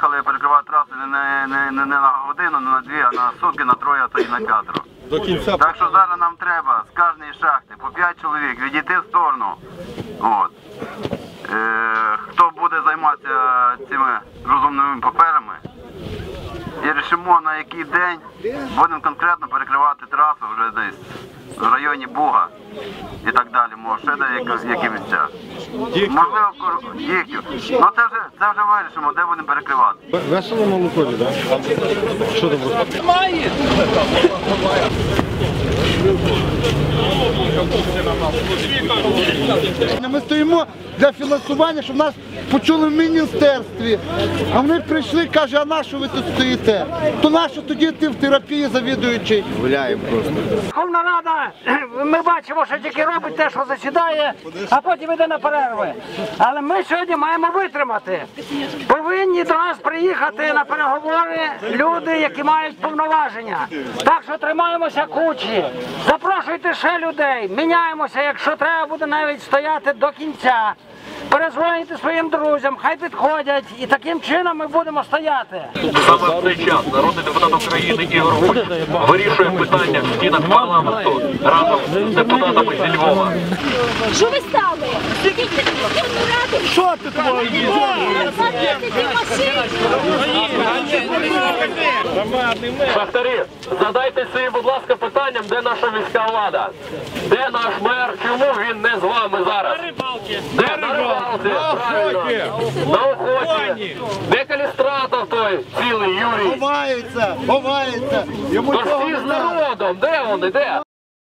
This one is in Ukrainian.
приїхали перекривати трасу не, не, не, не на годину, не на дві, а на сутки, на троє, а то і на п'ятеро. До кінця Так що зараз нам треба з кожної шахти по 5 чоловік відійти в сторону. От. Е, хто буде займатися цими розумними паперами. І рішимо на який день будемо конкретно перекривати трасу вже десь в районі Буга і так далі, може ще деякі які місця. Можливо, Кор- Дігтів. Ну це вже це вже вирішимо, де будемо перекривати. Весело на Луколі, так? Що там розповідає? Ми стоїмо для фінансування, щоб нас почули в міністерстві. А вони прийшли, каже, а на що ви тут стоїте? То на що тоді ти в терапії завідуючий? Верховна Рада, ми бачимо, що тільки робить те, що засідає, а потім йде на перерви. Але ми сьогодні маємо витримати. Повинні до нас приїхати на переговори люди, які мають повноваження. Так що тримаємося кучі. Запрошуйте ще людей, міняємося, якщо треба буде навіть стояти до кінця. Перезвонити своїм друзям, хай підходять, і таким чином ми будемо стояти. Саме в цей час народний депутат України Ігор Гуч вирішує питання в стінах парламенту разом з депутатами зі Львова. Що ви стали? Сидіть на Верховну Раду. Що ти твої? Шахтарі, задайте собі, будь ласка, питанням, де наша міська влада? Де наш мер? Чому він не з вами зараз? На рибалці. Де на рибалці? Правильно. На охоті. Де калістратов той цілий Юрій? Ховається, ховається. Йому То всі з народом, де вони, де?